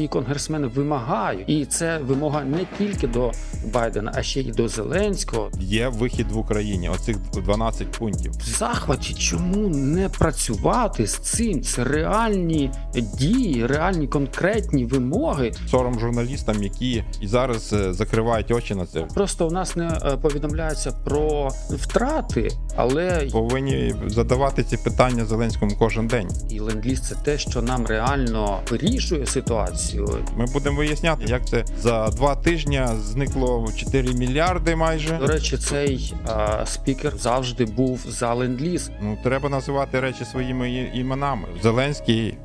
всі конгресмени вимагають, і це вимога не тільки до Байдена, а ще й до Зеленського. Є вихід в Україні. Оцих 12 пунктів. В захваті чому не працювати з цим? Це реальні дії, реальні конкретні вимоги. Сором журналістам, які і зараз е, закривають очі на це. Просто у нас не е, повідомляється про втрати, але Повинні задавати ці питання Зеленському кожен день. і ленд-ліз – це те, що нам реально вирішує ситуацію. Ми будемо виясняти, як це за два тижні зникло 4 мільярди майже. До речі, цей а, спікер завжди був за ленд-ліз. Ну треба називати речі своїми іменами. Зеленський.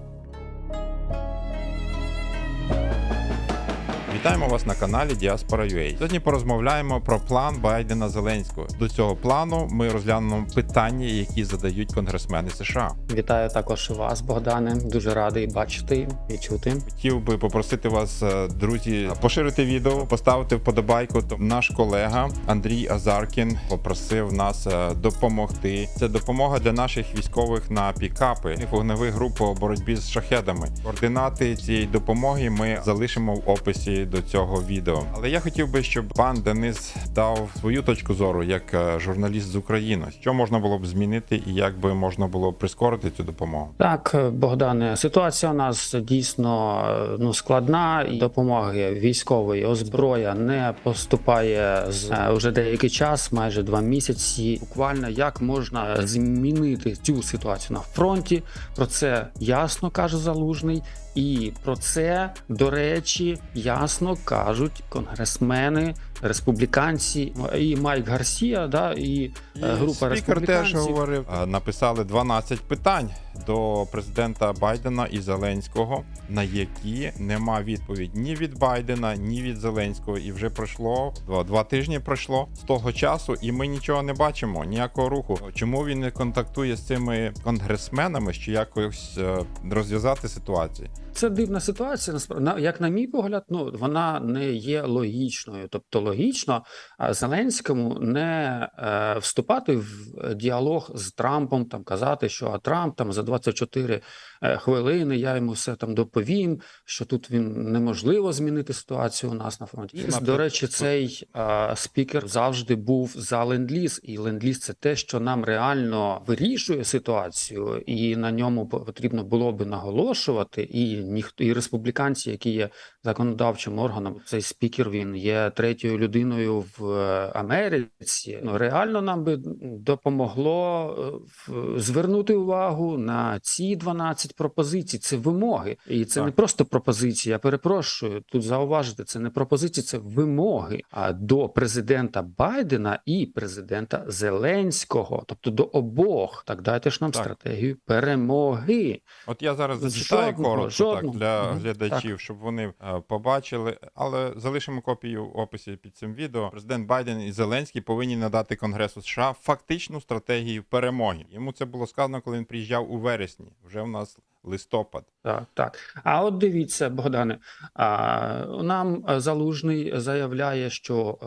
Вітаємо вас на каналі Діаспора UA. Сьогодні порозмовляємо про план Байдена Зеленського. До цього плану ми розглянемо питання, які задають конгресмени США. Вітаю також вас, Богдане. Дуже радий бачити і чути. Хотів би попросити вас, е, друзі, поширити відео, поставити вподобайку. То Наш колега Андрій Азаркін попросив нас е, допомогти. Це допомога для наших військових на пікапи вогневих груп по боротьбі з шахедами. Координати цієї допомоги ми залишимо в описі до цього відео. Але я хотів би, щоб пан Денис дав свою точку зору як е, журналіст з України, що можна було б змінити і як би можна було прискорити цю допомогу. Так, е, Богдане, ситуація у нас дійсно е, ну складна. І Допомоги військової озброя не поступає з е, уже деякий час, майже два місяці. Буквально як можна змінити цю ситуацію на фронті. Про це ясно каже залужний, і про це до речі ясно кажуть конгресмени, республіканці і Майк Гарсія, да і, е, група Спікер теж говорив. Написали 12 питань до президента Байдена і Зеленського, на які нема відповідь ні від Байдена, ні від Зеленського. І вже пройшло два, два тижні. Пройшло з того часу, і ми нічого не бачимо, ніякого руху. Чому він не контактує з цими конгресменами, що якось е, розв'язати ситуацію? Це дивна ситуація. Як на мій погляд, ну вона не є логічною. Тобто, логічно Зеленському не е, вступати в діалог з Трампом, там казати, що а Трамп там за 24 е, хвилини я йому все там доповім, що тут він неможливо змінити ситуацію у нас на фронті. І, до речі, цей е, спікер завжди був за ленд-ліз, і ленд-ліз – це те, що нам реально вирішує ситуацію, і на ньому потрібно було би наголошувати. І ніхто і республіканці, які є законодавчим органом, цей спікер він є третьою людиною в е, Америці. Ну реально нам би допомогло е, звернути увагу на ці 12 пропозицій. Це вимоги, і це Так. не просто пропозиції. Я перепрошую тут зауважити. Це не пропозиції, це вимоги а до президента Байдена і президента Зеленського, тобто до обох. Так дайте ж нам Так. стратегію перемоги. От я зараз зачитаю Жодного, коротко жодного. так для глядачів, щоб вони е, побачили. Але залишимо копію в описі під цим відео. Президент Байден і Зеленський повинні надати Конгресу США фактичну стратегію перемоги. Йому це було сказано, коли він приїжджав у вересні. Вже в нас листопад. Так, так. А от дивіться, Богдане, а, нам залужний заявляє, що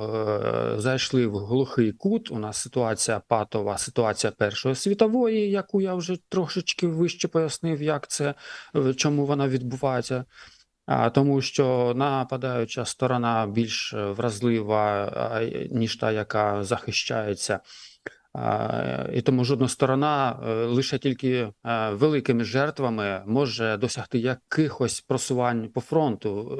е, зайшли в глухий кут. У нас ситуація патова, ситуація Першої світової, яку я вже трошечки вище пояснив, як це, чому вона відбувається. Тому що нападаюча сторона більш е, вразлива, ніж та, яка захищається. І тому жодна сторона е, лише тільки е, великими жертвами може досягти якихось просувань по фронту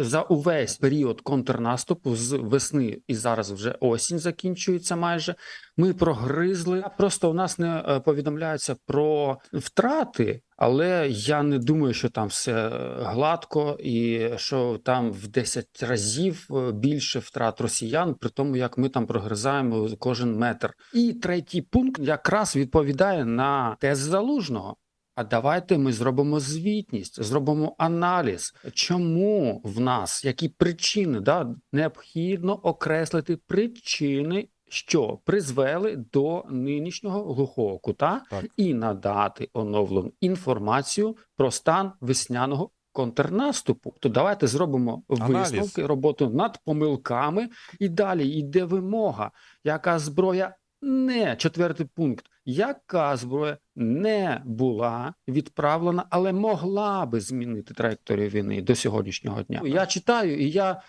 за увесь період контрнаступу з весни і зараз вже осінь закінчується майже. Ми прогризли. Просто у нас не повідомляється про втрати, але я не думаю, що там все е, гладко і що там в 10 разів е, більше втрат росіян, при тому як ми там прогризаємо кожен метр. І третій пункт якраз відповідає на тези залужного. А давайте ми зробимо звітність, зробимо аналіз, чому в нас які причини да необхідно окреслити причини, що призвели до нинішнього глухого кута, Так. і надати оновлену інформацію про стан весняного контрнаступу. То давайте зробимо Аналіз. висновки, роботу над помилками, і далі йде вимога, яка зброя не четвертий пункт, яка зброя не була відправлена, але могла би змінити траєкторію війни до сьогоднішнього дня. Я читаю, і я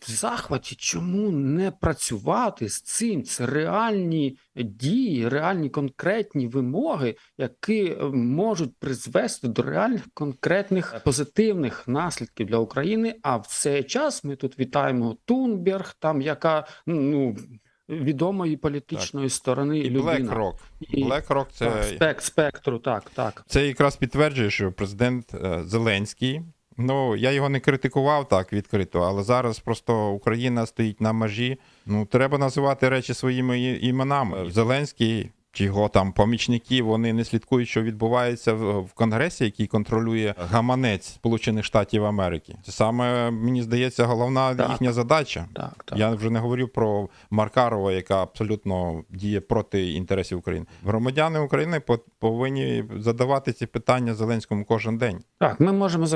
в захваті, чому не працювати з цим? Це реальні дії, реальні конкретні вимоги, які е, можуть призвести до реальних конкретних позитивних наслідків для України. А в цей час ми тут вітаємо Тунберг, там яка ну відомої політичної сторони І людина. BlackRock. І- BlackRock це, Так, спек, спектру, так, так. це якраз підтверджує, що президент е, Зеленський. Ну, я його не критикував так відкрито, але зараз просто Україна стоїть на межі. Ну, треба називати речі своїми іменами. Зеленський чи його там помічники, вони не слідкують, що відбувається в, Конгресі, який контролює гаманець Сполучених Штатів Америки. Це саме мені здається головна Так. їхня задача. Так, так. Я вже не говорю про Маркарова, яка абсолютно діє проти інтересів України. Громадяни України по- повинні задавати ці питання Зеленському кожен день. Так, ми можемо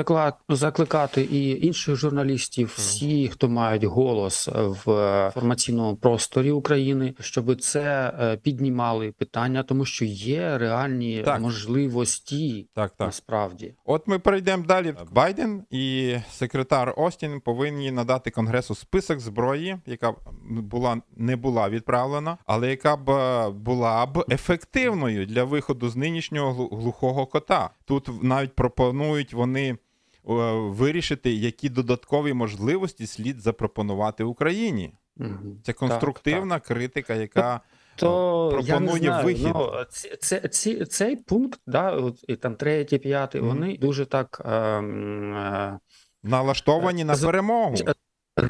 закликати і інших журналістів, всі, хто мають голос в інформаційному просторі України, щоб це е, піднімали питання, тому що є реальні Так. можливості Так, так. насправді. От ми перейдемо далі. Байден і секретар Остін повинні надати конгресу список зброї, яка була не була відправлена, але яка б була б ефективною для виходу з нинішнього глухого кота. Тут навіть пропонують вони. е, Вирішити, які додаткові можливості слід запропонувати Україні. Це Так, конструктивна критика, яка То я не пропонує знаю, вихід. Ну, ці, це, ці, цей пункт, да, от, і там третій, п'ятий, Мгм. вони дуже так ем, е, налаштовані на З- перемогу.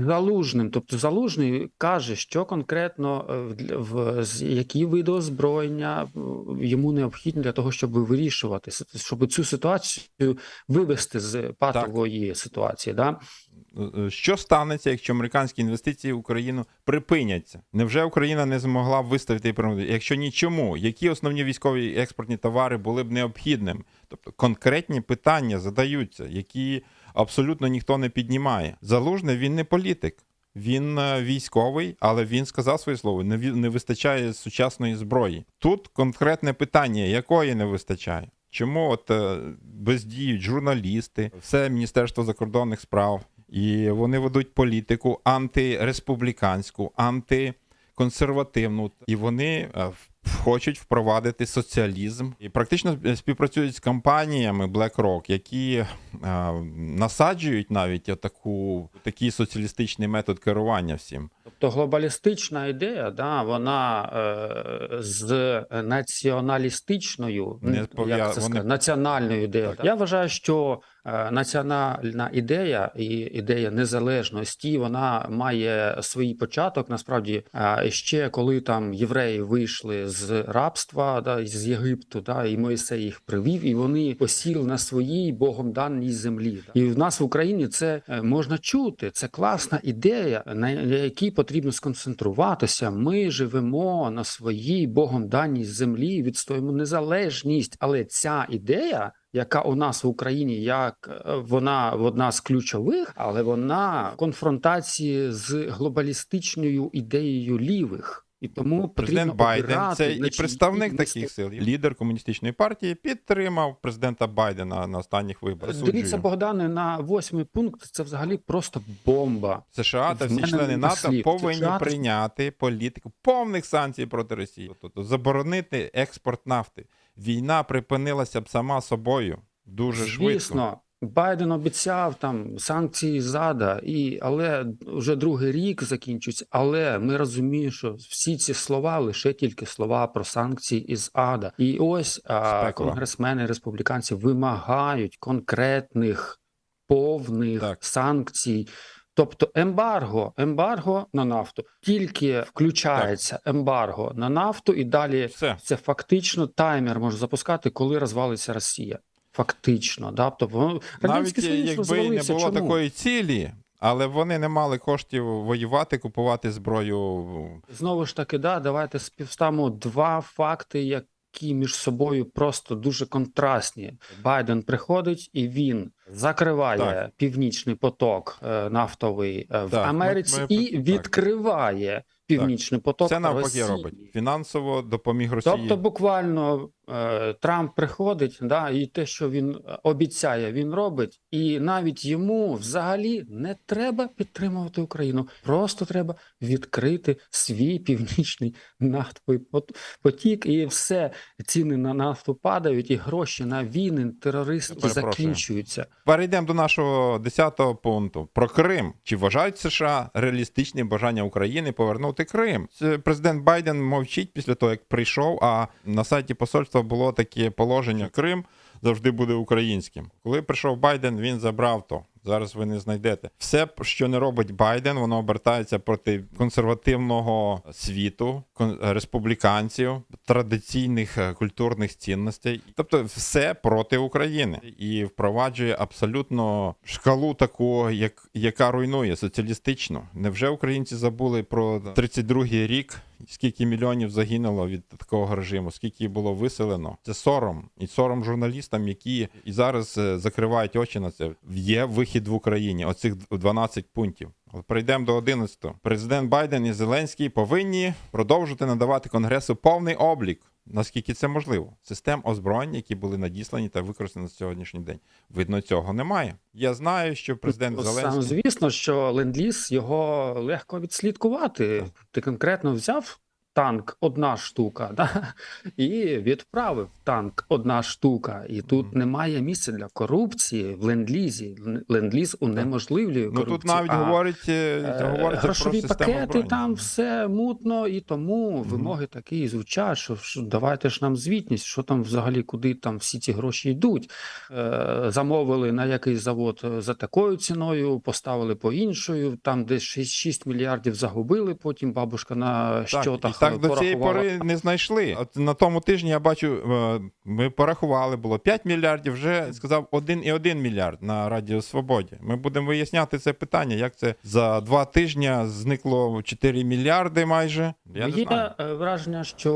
Залужним, тобто Залужний каже, що конкретно е, в- в які види озброєння е, йому необхідні для того, щоб вирішувати щоб цю ситуацію вивести з патової ситуації. Да? Е, Що станеться, якщо американські інвестиції в Україну припиняться? Невже Україна не змогла б виставити і перемогти? Якщо нічому, які основні військові експортні товари були б необхідними? Тобто конкретні питання задаються, які абсолютно ніхто не піднімає. Залужний він не політик. Він е, військовий, але він сказав своє слово: не не вистачає сучасної зброї. Тут конкретне питання, якої не вистачає. Чому от е, бездіють журналісти, все Міністерство закордонних справ, і вони ведуть політику антиреспубліканську, антиконсервативну, і вони е, хочуть впровадити соціалізм і практично співпрацюють з компаніями BlackRock, які е, насаджують навіть отаку, такий соціалістичний метод керування всім. Тобто глобалістична ідея, да, вона е, з націоналістичною, Не як це вони- сказати, національною ідеєю. Так. Я вважаю, що національна ідея і ідея незалежності вона має свій початок. Насправді, е, ще коли там євреї вийшли з рабства, да, з Єгипту, да, і Мойсей їх привів, і вони посіли на своїй богом даній землі. І в нас в Україні це е, можна чути. Це класна ідея, на якій потрібно сконцентруватися. Ми живемо на своїй богом даній землі, відстоїмо незалежність. Але ця ідея, яка у нас в Україні, як е, вона одна з ключових, але вона в конфронтації з глобалістичною ідеєю лівих. І тому Президент Байден, це і представник таких сил. Лідер комуністичної партії підтримав президента Байдена на останніх виборах. Дивіться, Богдане, на восьмий пункт це взагалі просто бомба. США та всі члени НАТО повинні США прийняти політику повних санкцій проти Росії, тобто заборонити експорт нафти. Війна припинилася б сама собою дуже швидко. Байден обіцяв там санкції зада, і але вже другий рік закінчується. Але ми розуміємо, що всі ці слова лише тільки слова про санкції із ада. І ось а, конгресмени республіканці вимагають конкретних повних Так. санкцій. Тобто ембарго, ембарго на нафту тільки включається ембарго на нафту, і далі Все. це фактично таймер може запускати, коли розвалиться Росія. Фактично, да? тобто воно- Навіть якби і не було Чому? такої цілі, але вони не мали коштів воювати, купувати зброю. Знову ж таки, да, давайте співставимо два факти, які між собою просто дуже контрастні. Байден приходить і він закриває Так. північний поток е, нафтовий е, в Так, Америці ми- і так. відкриває північний поток. Це навпаки Росії. робить. Фінансово допоміг Росії. Тобто, буквально Трамп приходить, да, і те, що він е, обіцяє, він робить, і навіть йому взагалі не треба підтримувати Україну. Просто треба відкрити свій північний нафтовий потік, і все ціни на нафту падають, і гроші на війни перепрошую. закінчуються. Перейдемо до нашого 10-го пункту про Крим. Чи вважають США реалістичним бажання України повернути Крим? Президент Байден мовчить після того, як прийшов. А на сайті посольства було таке положення: Крим завжди буде українським. Коли прийшов Байден, він забрав то. Зараз ви не знайдете все, що не робить Байден, воно обертається проти консервативного світу, республіканців, традиційних е, культурних цінностей, тобто все проти України і впроваджує абсолютно шкалу таку, як яка руйнує соціалістичну. Невже українці забули про 32-й рік? Скільки мільйонів загинуло від такого режиму, скільки було виселено? Це сором. І сором журналістам, які і зараз е, закривають очі на це. Є вихід в Україні. Оцих 12 пунктів. Прийдемо до 11. Президент Байден і Зеленський повинні продовжити надавати Конгресу повний облік. Наскільки це можливо? Систем озброєнь, які були надіслані та використані на сьогоднішній день. Видно, цього немає. Я знаю, що президент Сам Зеленський звісно, що ленд-ліз його легко відслідкувати. Ти конкретно взяв танк одна штука, да? і відправив танк одна штука. І тут Мгм. немає місця для корупції в ленд-лізі. Ленд-ліз унеможливлює ну корупцію. тут навіть а, говорить, е, е, говориться про Грошові пакети, озброєння. там все мутно, і тому вимоги такі і звучать, що, що давайте ж нам звітність, що там взагалі, куди там всі ці гроші йдуть. Е, замовили на якийсь завод е, за такою ціною, поставили по іншою, там десь 6, 6 мільярдів загубили, потім бабушка на Так, щотах так до цієї пори не знайшли. От на тому тижні я бачу, е, ми порахували, було 5 мільярдів, вже сказав 1,1 мільярд на Радіо Свободі. Ми будемо виясняти це питання, як це за два тижні зникло 4 мільярди майже. Я не знаю. е, враження, що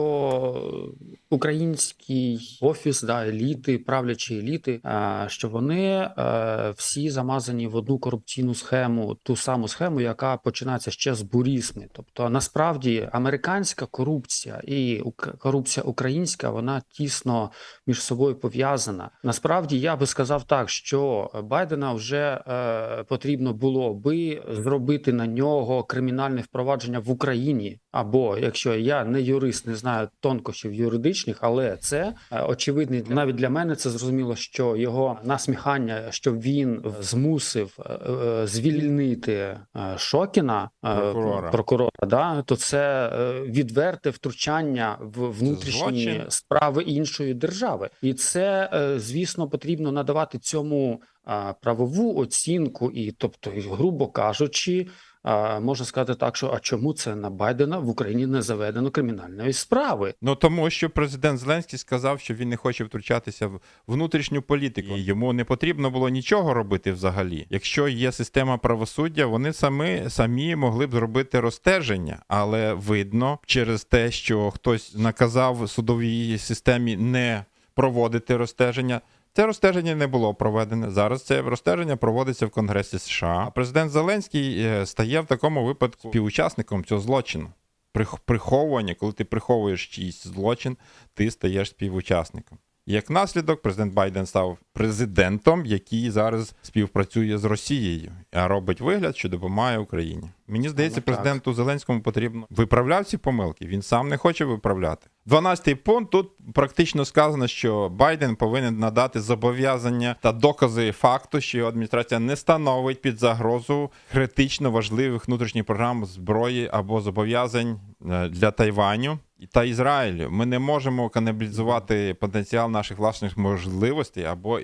український офіс, да, еліти, правлячі еліти, е, що вони всі замазані в одну корупційну схему, ту саму схему, яка починається ще з бурісми. Тобто, насправді, американська корупція і корупція українська, вона тісно між собою пов'язана. Насправді, я би сказав так, що Байдена вже е, потрібно було би зробити на нього кримінальне впровадження в Україні. Або якщо я не юрист, не знаю тонкощів юридичних, але це е, очевидно навіть для мене це зрозуміло, що його насміхання, що він змусив е, е, звільнити е, Шокіна, е, Прокурора. прокурора, да, то це е, відверте втручання в внутрішні злочин. справи іншої держави, і це е, звісно потрібно надавати цьому правову оцінку, і тобто, грубо кажучи. Можна сказати так, що а чому це на Байдена в Україні не заведено кримінальної справи? Ну тому що президент Зеленський сказав, що він не хоче втручатися в внутрішню політику. І йому не потрібно було нічого робити взагалі. Якщо є система правосуддя, вони самі самі могли б зробити розстеження, але видно через те, що хтось наказав судовій системі не проводити розстеження. Це розстеження не було проведене. Зараз це розстеження проводиться в Конгресі США. Президент Зеленський е, стає в такому випадку співучасником цього злочину. Прих- Приховування, коли ти приховуєш чийсь злочин, ти стаєш співучасником. Як наслідок, президент Байден став президентом, який зараз співпрацює з Росією, а робить вигляд, що допомагає Україні. Мені здається, Ну, президенту Зеленському потрібно виправляти ці помилки. Він сам не хоче виправляти. 12-й пункт тут практично сказано, що Байден повинен надати зобов'язання та докази факту, що його адміністрація не становить під загрозу критично важливих внутрішніх програм зброї або зобов'язань е, для Тайваню та Ізраїлю. Ми не можемо канібалізувати потенціал наших власних можливостей або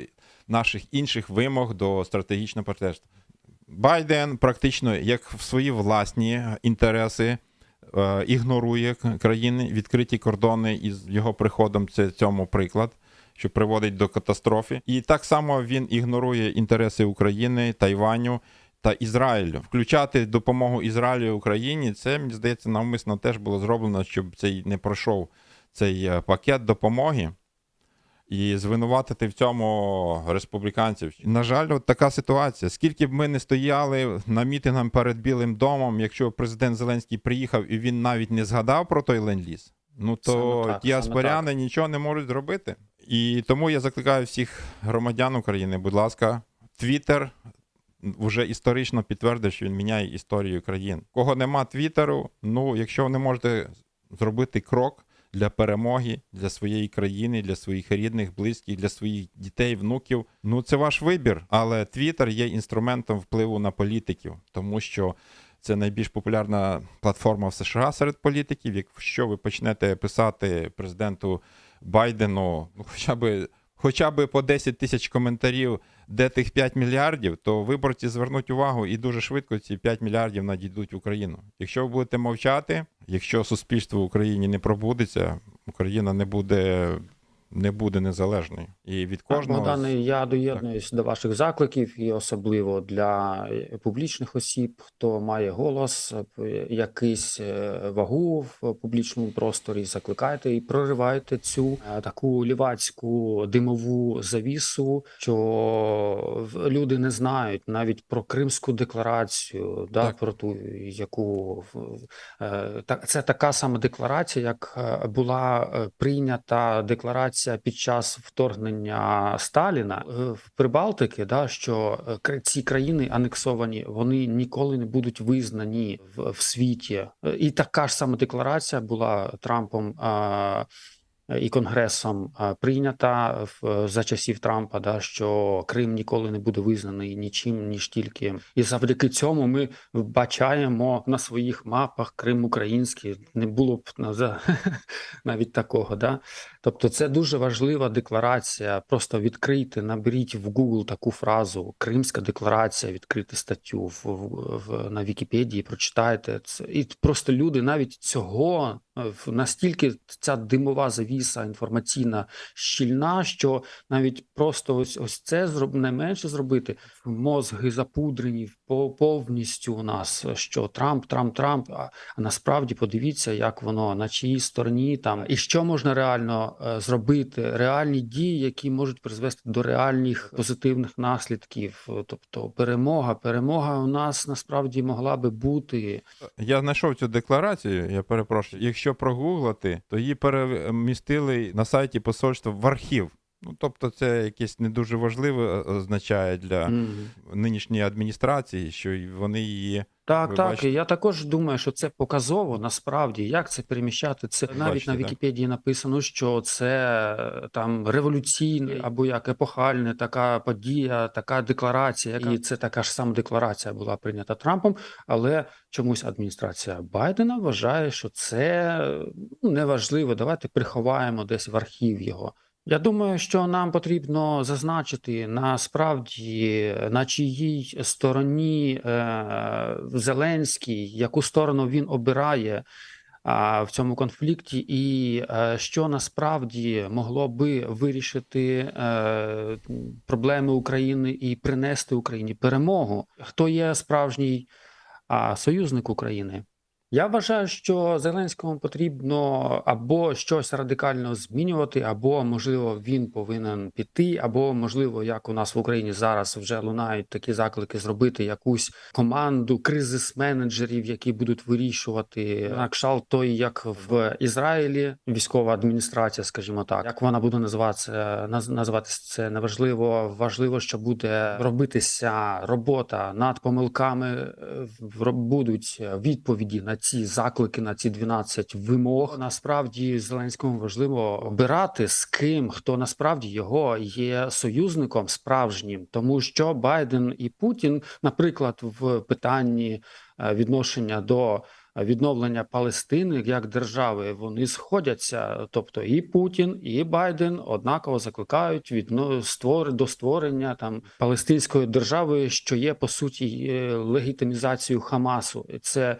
наших інших вимог до стратегічного партнерства. Байден практично як в свої власні інтереси е, ігнорує країни, відкриті кордони із його приходом. Це цьому приклад, що приводить до катастрофи. І так само він ігнорує інтереси України, Тайваню та Ізраїлю. Включати допомогу Ізраїлю Україні, це мені здається, навмисно теж було зроблено, щоб цей не пройшов цей е, пакет допомоги. І звинуватити в цьому республіканців. На жаль, от така ситуація. Скільки б ми не стояли на мітингах перед Білим домом, якщо президент Зеленський приїхав і він навіть не згадав про той ленд-ліз, ну то так, діаспоряни нічого не можуть зробити. І тому я закликаю всіх громадян України, будь ласка, Твіттер вже історично підтвердив, що він міняє історію країн. Кого нема Твіттеру, ну якщо ви не можете зробити крок для перемоги для своєї країни, для своїх рідних, близьких, для своїх дітей, внуків, ну це ваш вибір. Але Твіттер є інструментом впливу на політиків, тому що. Це найбільш популярна платформа в США серед політиків. Якщо ви почнете писати президенту Байдену, ну хоча б хоча б по 10 тисяч коментарів, де тих 5 мільярдів, то виборці звернуть увагу і дуже швидко ці 5 мільярдів надійдуть в Україну. Якщо ви будете мовчати, якщо суспільство в Україні не пробудеться, Україна не буде, не буде незалежною. І від кожного Богдане, я доєднуюсь до ваших закликів, і особливо для публічних осіб, хто має голос, якийсь е, вагу в публічному просторі. Закликайте і проривайте цю е, таку лівацьку димову завісу, що люди не знають навіть про Кримську декларацію, да, Так. про ту, яку е, та- це така сама декларація, як була прийнята декларація під час вторгнення Сталіна е, в Прибалтики, да, що е, ці країни анексовані, вони ніколи не будуть визнані в, в світі. Е, І така ж сама декларація була Трампом. е, І конгресом е, прийнята в за часів Трампа, да що Крим ніколи не буде визнаний нічим, ніж тільки, і завдяки цьому ми бачаємо на своїх мапах Крим український. Не було б навіть такого. Да? Тобто, це дуже важлива декларація. Просто відкрийте, наберіть в Google таку фразу Кримська декларація, відкрити статтю в, в, в на Вікіпедії, прочитайте це. І просто люди навіть цього е, настільки ця димова завіса інформаційна щільна, що навіть просто ось ось це зроб найменше зробити. Мозги запудрені по повністю у нас, що Трамп, Трамп, Трамп. А, а насправді подивіться, як воно на чиїй стороні там і що можна реально е, зробити, реальні дії, які можуть призвести до реальних позитивних наслідків. Тобто, перемога, перемога у нас насправді могла би бути. Я знайшов цю декларацію, я перепрошую. Якщо прогуглити, то її перемістили на сайті посольства в архів. Ну, тобто, це якесь не дуже важливе е, означає для Мгм. нинішньої адміністрації, що й вони її Так, Ви так. бачите? І я також думаю, що це показово насправді. Як це переміщати? Це навіть Бачите, на так. Вікіпедії написано, що це е, там революційне або як епохальне, така подія, така декларація. І це така ж сама декларація була прийнята Трампом, але чомусь адміністрація Байдена вважає, що це ну, неважливо. Давайте приховаємо десь в архів його. Я думаю, що нам потрібно зазначити насправді на чиїй стороні е, Зеленський, яку сторону він обирає в цьому конфлікті, і е, що насправді могло би вирішити е, проблеми України і принести Україні перемогу. Хто є справжній союзник України? Я вважаю, що Зеленському потрібно або щось радикально змінювати, або можливо він повинен піти, або можливо, як у нас в Україні зараз вже лунають такі заклики зробити якусь команду кризис-менеджерів, які будуть вирішувати на кшалт той, як в Ізраїлі військова адміністрація, скажімо так, як вона буде називатися, називатися це неважливо. Важливо, що буде робитися робота над помилками. Будуть відповіді на ці заклики, на ці 12 вимог. Насправді Зеленському важливо обирати з ким, хто насправді його є союзником справжнім, тому що Байден і Путін, наприклад, в питанні е, відношення до відновлення Палестини як держави, вони сходяться. Тобто і Путін, і Байден однаково закликають відно до створення там палестинської держави, що є по суті е, легітимізацією Хамасу. Це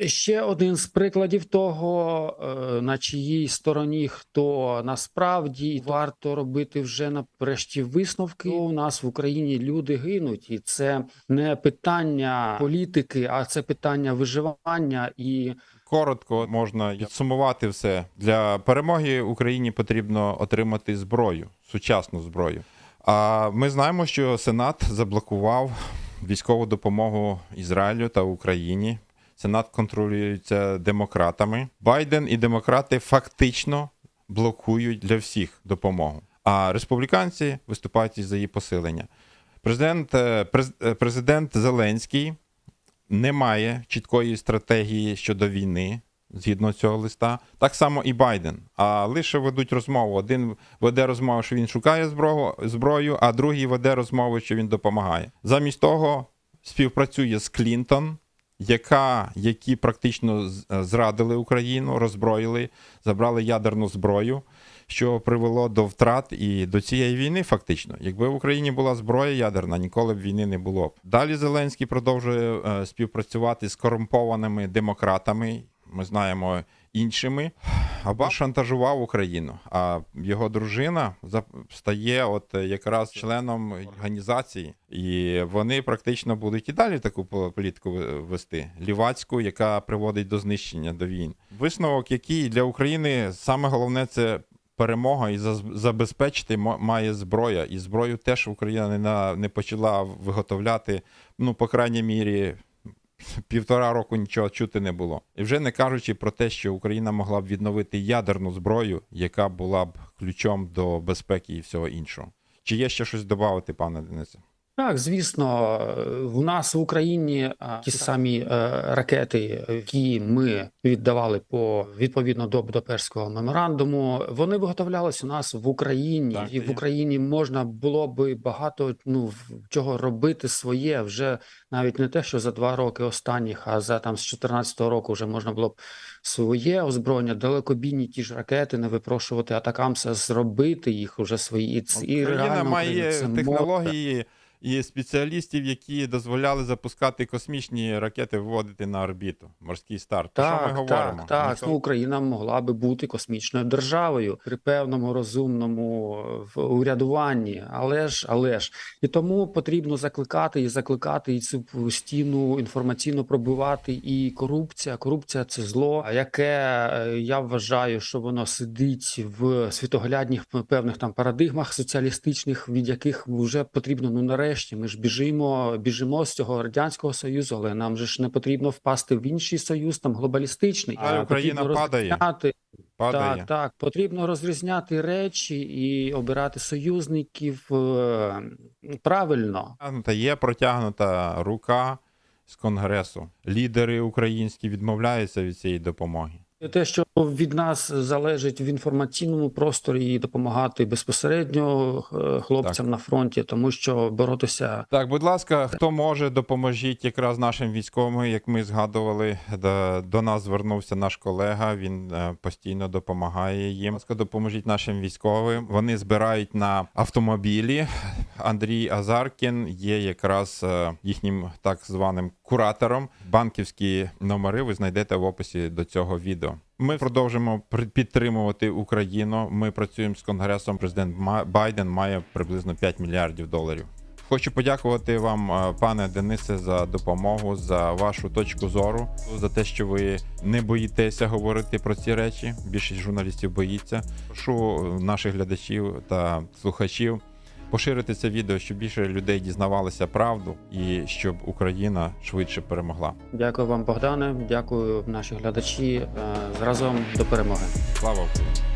Ще один з прикладів того, е, на чиїй стороні хто насправді варто робити вже нарешті висновки. У нас в Україні люди гинуть, і це не питання політики, а це питання виживання і коротко можна підсумувати все. Для перемоги Україні потрібно отримати зброю, сучасну зброю. А ми знаємо, що Сенат заблокував військову допомогу Ізраїлю та Україні. Сенат контролюється демократами. Байден і демократи фактично блокують для всіх допомогу. А республіканці виступають за її посилення. Президент, е, е, президент Зеленський не має чіткої стратегії щодо війни згідно цього листа. Так само і Байден. А лише ведуть розмову. Один веде розмову, що він шукає зброю, а другий веде розмову, що він допомагає. Замість того співпрацює з Клінтон, яка, які практично е, зрадили Україну, роззброїли, забрали ядерну зброю. Що привело до втрат і до цієї війни, фактично. Якби в Україні була зброя ядерна, ніколи б війни не було б. Далі Зеленський продовжує е, співпрацювати з корумпованими демократами. Ми знаємо іншими. Або шантажував Україну. А його дружина стає от е, якраз членом організації, і вони практично будуть і далі таку по- політику вести лівацьку, яка приводить до знищення до війн. Висновок, який для України саме головне це. Перемога і забезпечити має зброя, і зброю теж Україна не, на, не почала виготовляти. Ну, по крайній мірі, півтора року нічого чути не було. І вже не кажучи про те, що Україна могла б відновити ядерну зброю, яка була б ключом до безпеки і всього іншого. Чи є ще щось додати, пане Денисе? Так, звісно, е, в нас в Україні е, ті самі е, ракети, які ми віддавали по відповідно до Будапештського меморандуму, вони виготовлялись у нас в Україні, Так, і в. Україні можна було би багато ну чого робити своє вже навіть не те, що за два роки останніх, а за там з 14-го року вже можна було б своє озброєння, далекобійні ті ж ракети, не випрошувати атакамса, зробити їх уже свої і, Україна реально має це технології і спеціалістів, які дозволяли запускати космічні ракети, виводити на орбіту. Морський старт. Так, що ми говоримо? так, так. Ніхто- Ну, Україна могла би бути космічною державою при певному розумному е, урядуванні, але ж, але ж і тому потрібно закликати і закликати і цю стіну інформаційно пробивати. І корупція, корупція це зло, яке е, я вважаю, що воно сидить в світоглядних певних там парадигмах соціалістичних, від яких вже потрібно ну нарешті. Ми ж біжимо, біжимо з цього радянського союзу, але нам же ж не потрібно впасти в інший союз, там глобалістичний. Але А Україна падає. падає. Так, так. Потрібно розрізняти речі і обирати союзників е, правильно. Є протягнута рука з конгресу. Лідери українські відмовляються від цієї допомоги. Те, що від нас залежить в інформаційному просторі, і допомагати безпосередньо е, хлопцям на фронті, тому що боротися Так, будь ласка, хто може, допоможіть якраз нашим військовим, як ми згадували, до, до нас звернувся наш колега. Він е, постійно допомагає їм. Будь ласка, допоможіть нашим військовим. Вони збирають на автомобілі. Андрій Азаркін є якраз е, їхнім так званим куратором. Банківські номери ви знайдете в описі до цього відео. Ми продовжимо підтримувати Україну. Ми працюємо з конгресом. Президент Байден має приблизно 5 мільярдів доларів. Хочу подякувати вам, е, пане Денисе, за допомогу, за вашу точку зору, за те, що ви не боїтеся говорити про ці речі. Більшість журналістів боїться. Прошу е, наших глядачів та слухачів поширити це відео, щоб більше людей дізнавалися правду і щоб Україна швидше перемогла. дякую вам, Богдане. Дякую, наші глядачі. Е, Разом до перемоги. Слава Україні!